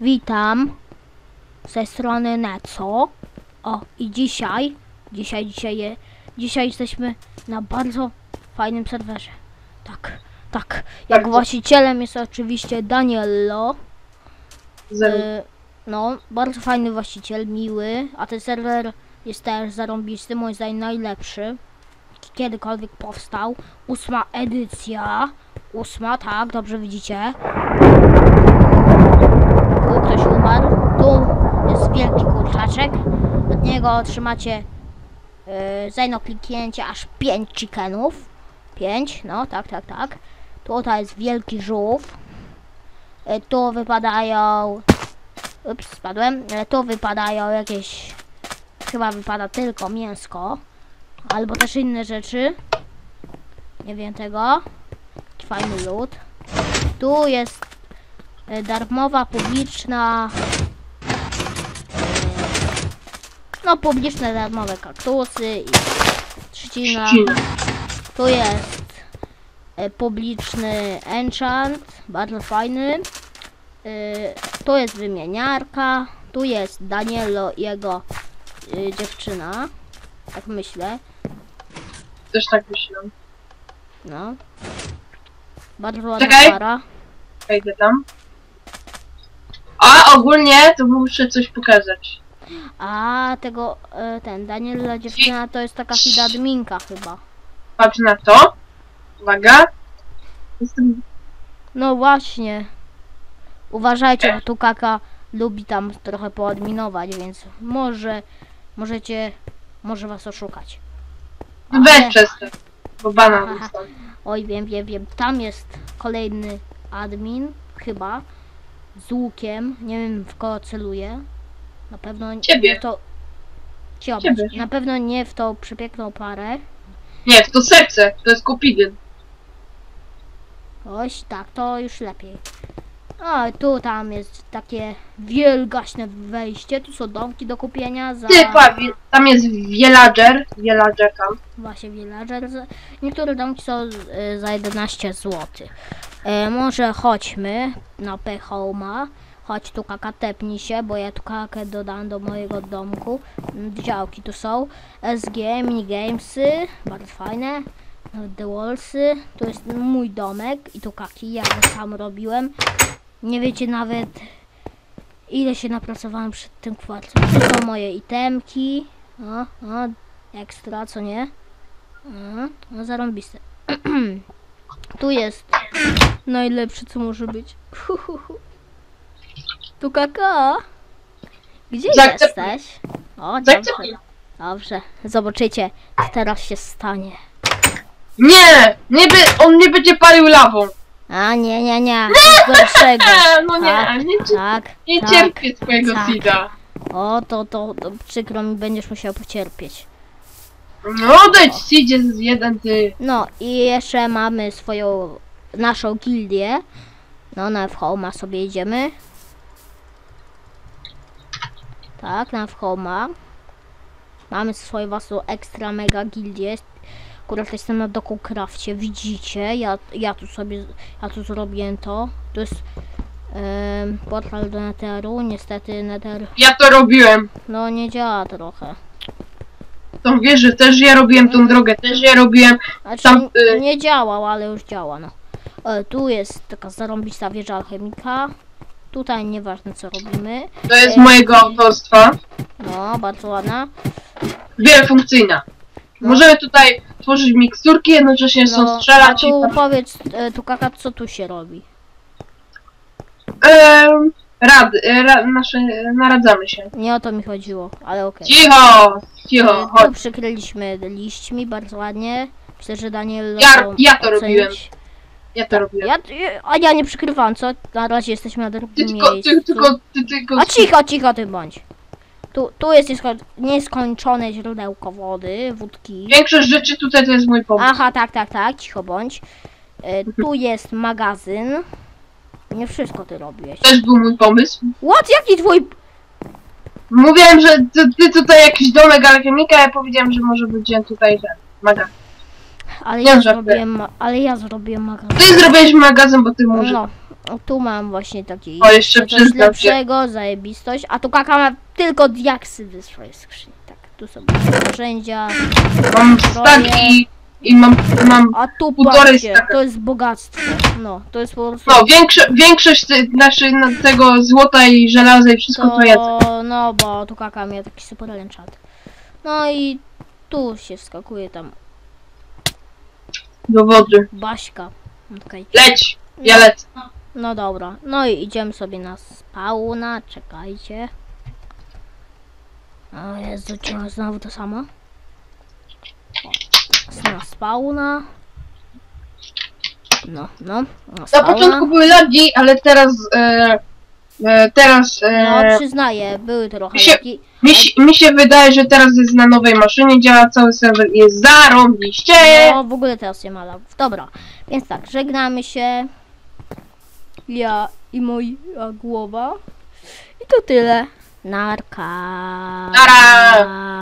Witam ze strony Neco. O, i dzisiaj, dzisiaj, dzisiaj, je, dzisiaj jesteśmy na bardzo fajnym serwerze. Tak, tak. Jak Bardzo. właścicielem jest oczywiście Daniello. E, no, bardzo fajny właściciel, miły, a ten serwer jest też zarąbisty, moim zdaniem najlepszy, kiedykolwiek powstał. Ósma edycja, ósma, tak, dobrze widzicie. Tu ktoś umarł, tu jest wielki kurczaczek, od niego otrzymacie yy, za jedno kliknięcie aż 5 chickenów. 5, no tak, tak, tak. Tutaj jest wielki żółw. E, Tu wypadają Ups, spadłem. E, Tu wypadają jakieś. Chyba wypada tylko mięsko. Albo też inne rzeczy. Nie wiem tego. Fajny lód. Tu jest e, darmowa, publiczna. e, No, publiczne, darmowe kaktusy i trzcina. Tu jest e, publiczny enchant, bardzo fajny. Y, tu jest wymieniarka, tu jest Danielo i jego y, dziewczyna. Tak myślę, Też tak myślę. no. Bardzo ładna Czekaj. para. Wejdę tam. A ogólnie to muszę coś pokazać. A tego, y, ten Daniela dziewczyna to jest taka hidadminka chyba. Patrz na to. Uwaga. Jestem... No właśnie. Uważajcie, bo tu kaka lubi tam trochę poadminować, więc może, możecie, może was oszukać. Weź Ale- przez to. Bo bana Aha. Oj, wiem, wiem, wiem. Tam jest kolejny admin, chyba, z łukiem. Nie wiem, w kogo celuje. Na pewno Ciebie. nie w to... Ciebie. Ciebie. Na pewno nie w tą przepiękną parę. Nie, to serce. To jest Kupidyn. Oś, tak, to już lepiej. O, tu tam jest takie wielgaśne wejście. Tu są domki do kupienia za... Ty, pa, wie- tam jest villager. Villager tam. Właśnie villager. za- Niektóre domki są y, za 11 zł. E, może chodźmy na P-Home'a. Chodź tu kaka, tepnij się, bo ja tu kakę dodam do mojego domku. Mm, Działki tu są. SG, minigamesy, bardzo fajne. No, The Wallsy. Tu jest mój domek i tu kaki, ja go sam robiłem. Nie wiecie nawet ile się napracowałem przed tym kwarcem. Tu są moje itemki. O, o, ekstra, co nie? No, no zarąbiste. tu jest najlepsze, co może być. Tu kaka. Gdzie Zaakceptuj. jesteś? O, dobrze. Zaakceptuj. Dobrze. Zobaczycie, co teraz się stanie. Nie! Nie by, on nie będzie palił lawą. A nie, nie, nie. Nic gorszego. E, no nie, Tak, nie, cie- Tak, nie tak. cierpię twojego tak. Sida. O, to, to, to przykro mi, będziesz musiał pocierpieć. No odejdź, Sidzie z jeden ty. No i jeszcze mamy swoją, naszą gildię. No na Fhoma sobie jedziemy. Tak, na Fhoma. Mamy swoją własną ekstra mega gildię. Akurat jestem na doku crafcie, widzicie? Ja, ja tu sobie, ja tu zrobiłem to. To jest em, portal do Netheru. Niestety Nether, Ja to robiłem. no nie działa trochę. To wiesz, że też ja robiłem tą drogę, też ja robiłem. Znaczy Tam, y- nie działał, ale już działa, no. E, tu jest taka zarąbista wieża alchemika. Tutaj nieważne co robimy. To jest E, mojego autorstwa. No, bardzo ładna. Wielofunkcyjna. No. Możemy tutaj tworzyć miksturki, jednocześnie No, są a strzelać i tu tam, powiedz, e, tu kaka, co tu się robi? em, rad, e, ra, nasze, naradzamy się. Nie o to mi chodziło, ale okej. Cicho, E, cicho, Tu chodź. przykryliśmy liśćmi, bardzo ładnie. Myślę, że Daniel Ja- ja to robiłem. Ja to robiłem. Ja, a ja nie przykrywam, co? Na razie jesteśmy na Ty drugim tylko, miejscu. ty tylko, ty tylko... A cicho, cicho ty bądź. Tu, tu jest niesko- nieskończone źródełko wody, wódki. Większość rzeczy tutaj to jest mój pomysł. Aha, tak, tak, tak, cicho bądź. E, tu jest magazyn. Nie wszystko ty robiłeś. Też był mój pomysł. What? Jaki twój... Mówiłem, że ty, ty tutaj jakiś domek alchemika, ja powiedziałem, że może będzie tutaj ten magazyn. Ale Nie ja żartuję. zrobiłem, ma- ale ja zrobiłem magazyn. Ty zrobiłeś magazyn, bo ty może. No, O, tu mam właśnie taki O, jeszcze coś przyznam się. lepszego, zajebistość, a tu kaka ma tylko diaksy w swojej skrzyni. Tak, tu są narzędzia, Mam staki i mam, mam a tu Półtorej patrzcie, staka. to jest bogactwo. No, to jest po prostu... No, większo- większość ty- no, tego złota i żelaza i wszystko to, jest. no, bo tu kaka miał taki super enchant. No i tu się wskakuje tam Do wody. Baśka. Okej. Leć! Ja lecę. No dobra, no i idziemy sobie na spawna, czekajcie. O Jezu, ciągle znowu to samo. O, Na spawna. No, no, na Na spawna. początku były lagi, ale teraz, e, e, teraz, No e, przyznaję, były trochę mi się- lagi. mi, się- mi się wydaje, że teraz jest na nowej maszynie, działa cały serwer i jest zarąbiście. No w ogóle teraz nie ma lagów. Dobra, więc tak, żegnamy się. Ja i moja głowa. I to tyle. Narka. Nara.